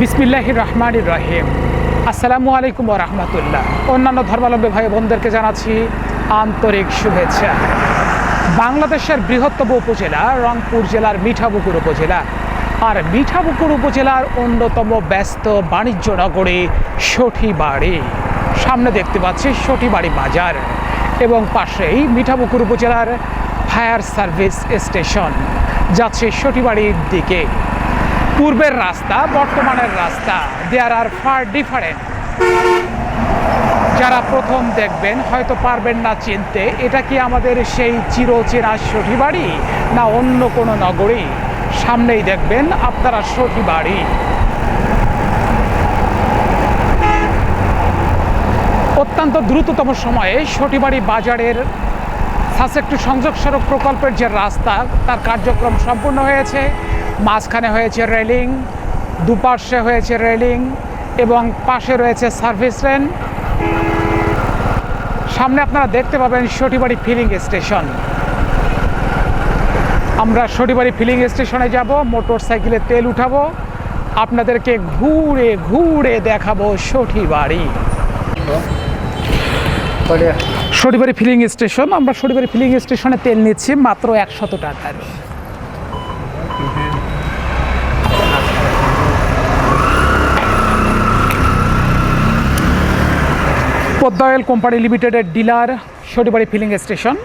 বিসমিল্লাহ রহমান রহিম। আসসালামু আলাইকুম রহমতুল্লাহ। অন্যান্য ধর্মাবলম্বী ভাই বোনদেরকে জানাচ্ছি আন্তরিক শুভেচ্ছা। বাংলাদেশের বৃহত্তম উপজেলা রংপুর জেলার মিঠাপুকুর উপজেলা। আর মিঠাপুকুর উপজেলার অন্যতম ব্যস্ত বাণিজ্য নগরী সঠিবাড়ি। সামনে দেখতে পাচ্ছি সঠিবাড়ি বাজার এবং পাশেই মিঠাপুকুর উপজেলার ফায়ার সার্ভিস স্টেশন। যাচ্ছে সঠিবাড়ির দিকে। পূর্বের রাস্তা, বর্তমানের রাস্তা। দেয়ার আর ফার ডিফারেন্ট যারা প্রথম দেখবেন, হয়তো পারবেন না চিনতে, এটা কি আমাদের সেই চিরচেনা সঠিবাড়ি না অন্য কোনো নগরী? সামনেই দেখবেন আপনারা সঠি বাড়ি। অত্যন্ত দ্রুততম সময়ে সঠিবাড়ি বাজারের সাসেক্টু সংযোগ সড়ক প্রকল্পের যে রাস্তা, তার কার্যক্রম সম্পূর্ণ হয়েছে। মাঝখানে হয়েছে রেলিং দুপার্শ্বে হয়েছে রেলিং এবং পাশে রয়েছে সার্ভিস লেন। সামনে আপনারা দেখতে পাবেন সটিবাড়ি ফিলিং স্টেশন। আমরা সটিবাড়ি ফিলিং স্টেশনে যাব, মোটর সাইকেলে তেল উঠাবো, আপনাদেরকে ঘুরে ঘুরে দেখাবো সঠিবাড়ি সটিবাড়ি ফিলিং স্টেশন, আমরা সটিবাড়ি ফিলিং স্টেশনে তেল নিচ্ছি মাত্র একশত টাকার পদ্মা অয়েল কোম্পানি লিমিটেডের ডিলার সটিবাড়ি ফিলিং স্টেশন।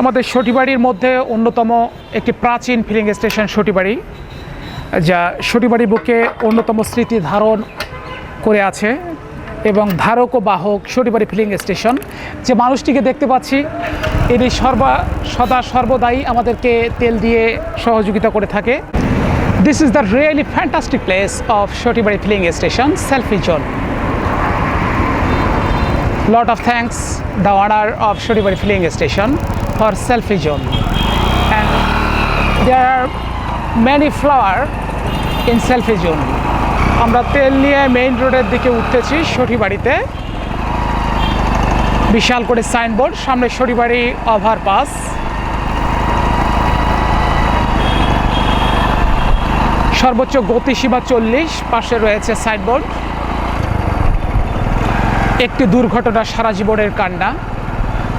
আমাদের সটিবাড়ির মধ্যে অন্যতম একটি প্রাচীন ফিলিং স্টেশন সটিবাড়ি, যা সটিবাড়ি বুকে অন্যতম স্মৃতি ধারণ করে আছে এবং ধারক ও বাহক সটিবাড়ি ফিলিং স্টেশন। যে মানুষটিকে দেখতে পাচ্ছি, এটি সর্বা, সদা সর্বদাই আমাদেরকে তেল দিয়ে সহযোগিতা করে থাকে। This is the really fantastic place of Satibari filling station selfie zone lot of thanks the owner of Shoribari filling station for selfie zone and there are many flower in selfie zone আমরা তেল নিয়ে main রোডের দিকে উঠতেছি সঠিবাড়িতে বিশাল করে signboard সামনে Sathibari overpass সর্বোচ্চ গতিসীমা চল্লিশ পাশে রয়েছে সাইনবোর্ড একটি দুর্ঘটনা সারা জীবনের কান্না।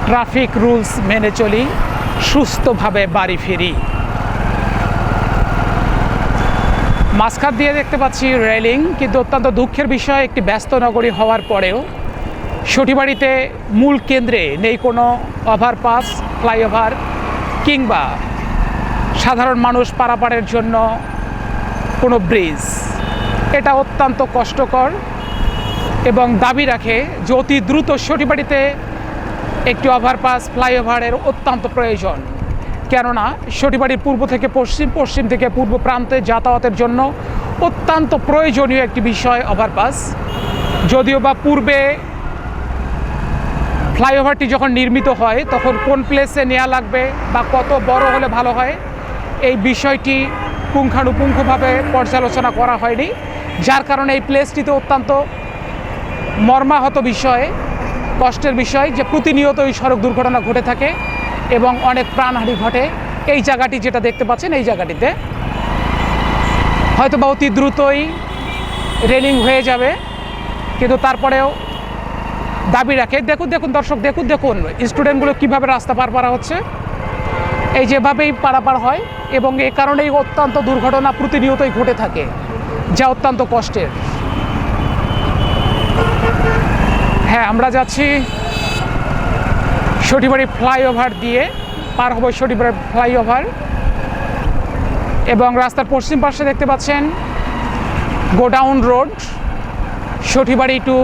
ট্রাফিক রুলস মেনে চলি, সুস্থভাবে বাড়ি ফিরি। মাঝখান দিয়ে দেখতে পাচ্ছি রেলিং, কিন্তু অত্যন্ত দুঃখের বিষয়, একটি ব্যস্ত নগরী হওয়ার পরেও সটিবাড়িতে মূল কেন্দ্রে নেই কোনো ওভারপাস, ফ্লাইওভার, কিংবা সাধারণ মানুষ পারাপারের জন্য কোনো ব্রিজ। এটা অত্যন্ত কষ্টকর। এবং দাবি রাখে যে অতি দ্রুত সটিবাড়িতে একটি ওভারপাস ফ্লাইওভারের অত্যন্ত প্রয়োজন। কেননা সটিবাড়ির পূর্ব থেকে পশ্চিম পশ্চিম থেকে পূর্ব প্রান্তে যাতায়াতের জন্য অত্যন্ত প্রয়োজনীয় একটি বিষয় ওভারপাস যদিও বা পূর্বে ফ্লাইওভারটি যখন নির্মিত হয়, তখন কোন প্লেসে নেওয়া লাগবে বা কত বড় হলে ভালো হয়, এই বিষয়টি পুঙ্খানুপুঙ্খভাবে পর্যালোচনা করা হয়নি। যার কারণে এই প্লেসটিতে অত্যন্ত মর্মাহত বিষয়ে, কষ্টের বিষয় যে প্রতিনিয়ত এই সড়ক দুর্ঘটনা ঘটে থাকে এবং অনেক প্রাণহানি ঘটে। এই জায়গাটি যেটা দেখতে পাচ্ছেন, এই জায়গাটিতে হয়তো বা অতি দ্রুতই রেলিং হয়ে যাবে, কিন্তু তারপরেও দাবি রাখে। দেখুন দেখুন দর্শক, দেখুন দেখুন, স্টুডেন্টগুলো কীভাবে রাস্তা পার পারা হচ্ছে। এই যেভাবেই পারাপার হয় এবং এ কারণেই অত্যন্ত দুর্ঘটনা প্রতিনিয়তই ঘটে থাকে, যা অত্যন্ত কষ্টের। হ্যাঁ আমরা যাচ্ছি সটিবাড়ি ফ্লাইওভার দিয়ে পার হব সটিবাড়ি ফ্লাইওভার। এবং রাস্তার পশ্চিম পাশে দেখতে পাচ্ছেন godown road Satibari to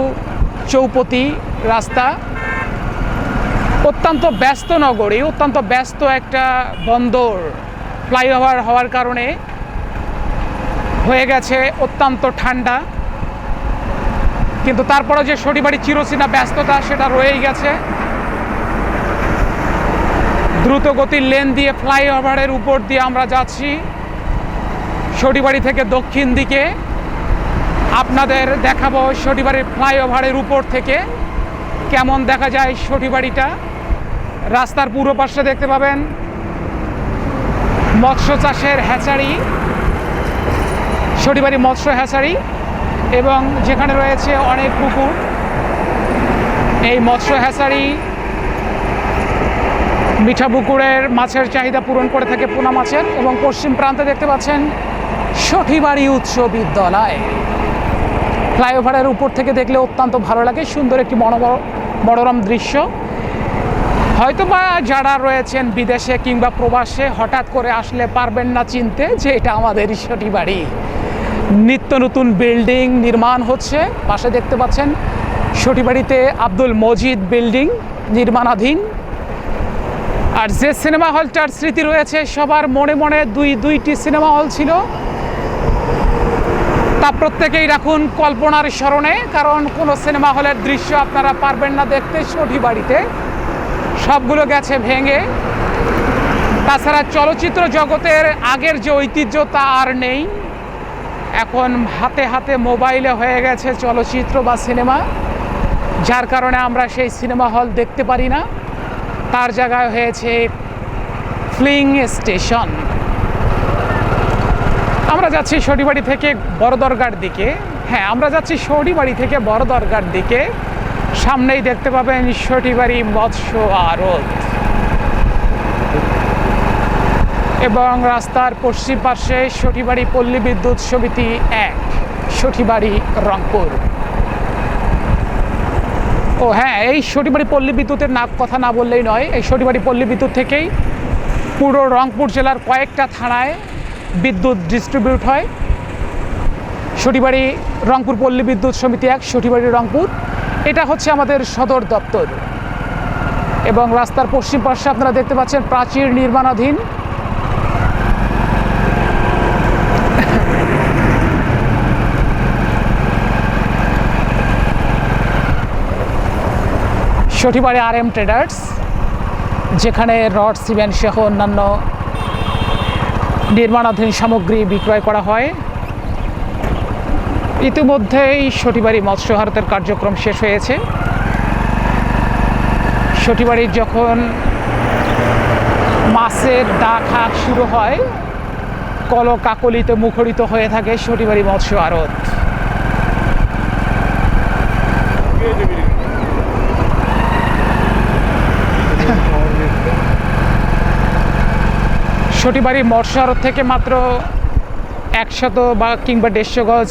Chaupati রাস্তা। অত্যন্ত ব্যস্ত নগরী অত্যন্ত ব্যস্ত একটা বন্দর ফ্লাইওভার হওয়ার কারণে হয়ে গেছে অত্যন্ত ঠান্ডা। কিন্তু তারপরে যে শনিবারই চিরচেনা ব্যস্ততা সেটা রয়েই গেছে। দ্রুত গতির লেন দিয়ে ফ্লাইওভারের উপর দিয়ে আমরা যাচ্ছি। শনিবাড়ি থেকে দক্ষিণ দিকে আপনাদের দেখাবো শনিবাড়ির ফ্লাইওভারের উপর থেকে কেমন দেখা যায় সটিবাড়িটা রাস্তার পূর্ব পাশে দেখতে পাবেন মৎস্য চাষের হ্যাচারি। সটিবাড়ি মৎস্য হ্যাচারি। এবং যেখানে রয়েছে অনেক পুকুর এই মৎস্য হ্যাচারি মিঠা পুকুরের মাছের চাহিদা পূরণ করে থাকে পোনা মাছের এবং পশ্চিম প্রান্তে দেখতে পাচ্ছেন সঠিবাড়ি উচ্চ বিদ্যালয়। ফ্লাইওভারের উপর থেকে দেখলে অত্যন্ত ভালো লাগে, সুন্দর একটি মনোরম দৃশ্য। হয়তোবা যারা রয়েছেন বিদেশে কিংবা প্রবাসে হঠাৎ করে আসলে পারবেন না চিনতে যে এটা আমাদের ঈশ্বরী বাড়ি নিত্য নতুন বিল্ডিং নির্মাণ হচ্ছে। পাশে দেখতে পাচ্ছেন সটিবাড়িতে আব্দুল মজিদ বিল্ডিং নির্মাণাধীন। আর যে সিনেমা হলটার স্মৃতি রয়েছে, সবার মনে মনে দুই, দুইটি সিনেমা হল ছিল। তা প্রত্যেকেই রাখুন কল্পনার স্মরণে, কারণ কোনো সিনেমা হলের দৃশ্য আপনারা পারবেন না দেখতে সঠি বাড়িতে সবগুলো গেছে ভেঙে। তাছাড়া চলচ্চিত্র জগতের আগের যে ঐতিহ্য তা আর নেই। এখন হাতে হাতে মোবাইলে হয়ে গেছে চলচ্চিত্র বা সিনেমা। যার কারণে আমরা সেই সিনেমা হল দেখতে পারি না। তার জায়গায় হয়েছে ফ্লিং স্টেশন। আমরা যাচ্ছি শনিবাড়ি থেকে বড় দরগার দিকে। হ্যাঁ আমরা যাচ্ছি শনিবাড়ি থেকে বড় দরগার দিকে। সামনেই দেখতে পাবেন শটিবাড়ি মৎস্য আড়ত এবং রাস্তার পশ্চিম পাশে সঠিবাড়ি পল্লী বিদ্যুৎ সমিতি এক, সঠিবাড়ি রংপুর। ও হ্যাঁ এই সটিবাড়ি পল্লী বিদ্যুতের না কথা না বললেই নয়, এই সটিবাড়ি পল্লী বিদ্যুৎ থেকেই পুরো রংপুর জেলার কয়েকটা থানায় বিদ্যুৎ ডিস্ট্রিবিউট হয়। সটিবাড়ি রংপুর পল্লী বিদ্যুৎ সমিতি এক, সঠিবাড়ি রংপুর। এটা হচ্ছে আমাদের সদর দপ্তর। এবং রাস্তার পশ্চিম পাশে আপনারা দেখতে পাচ্ছেন প্রাচীর নির্মাণাধীন সঠিবাড়ি আর এম ট্রেডার্স যেখানে রড, সিমেন্ট সহ অন্যান্য নির্মাণাধীন সামগ্রী বিক্রয় করা হয়। ইতিমধ্যেই সটিবাড়ি মৎস্য হারতের কার্যক্রম শেষ হয়েছে। সটিবাড়ির যখন মাছের ডাক হাক শুরু হয় কল কাকলিতে মুখরিত হয়ে থাকে সটিবাড়ি মৎস্য আড়ত মৎস্য আড়ত থেকে মাত্র একশত বা কিংবা দেড়শো গজ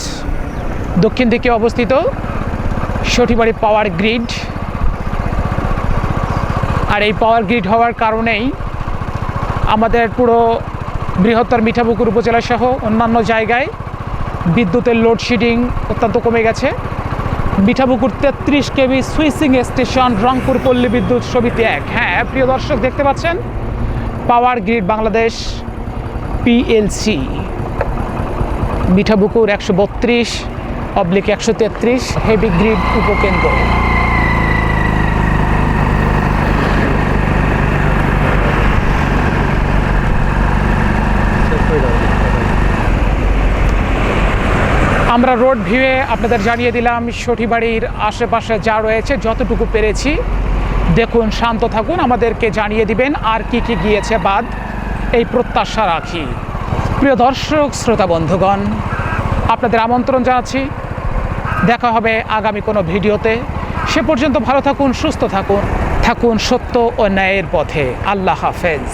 দক্ষিণ দিকে অবস্থিত সটিবাড়ি পাওয়ার গ্রিড। আর এই পাওয়ার গ্রিড হওয়ার কারণেই আমাদের পুরো বৃহত্তর মিঠাপুকুর উপজেলা সহ অন্যান্য জায়গায় বিদ্যুতের লোডশেডিং অত্যন্ত কমে গেছে। মিঠাপুকুর তেত্রিশ কেবি সুইচিং স্টেশন রংপুর পল্লী বিদ্যুৎ সমিতি এক। হ্যাঁ প্রিয় দর্শক, দেখতে পাচ্ছেন? Power grid Bangladesh PLC. Mithapukur একশো বত্রিশ, অবলিক একশো তেত্রিশ, হেভি গ্রিড উপকেন্দ্র। আমরা রোড ভিউয়ে আপনাদের জানিয়ে দিলাম, সঠিবাড়ির আশেপাশে যা রয়েছে, যতটুকু পেরেছি। দেখুন, শান্ত থাকুন, আমাদেরকে জানিয়ে দিবেন আর কি কি গিয়েছে বাদ। এই প্রত্যাশা রাখি। প্রিয় দর্শক, শ্রোতা, বন্ধুগণ, আপনাদের আমন্ত্রণ জানাচ্ছি। দেখা হবে আগামী কোনো ভিডিওতে। সে পর্যন্ত ভালো থাকুন, সুস্থ থাকুন থাকুন সত্য ও ন্যায়ের পথে। আল্লাহ হাফেজ।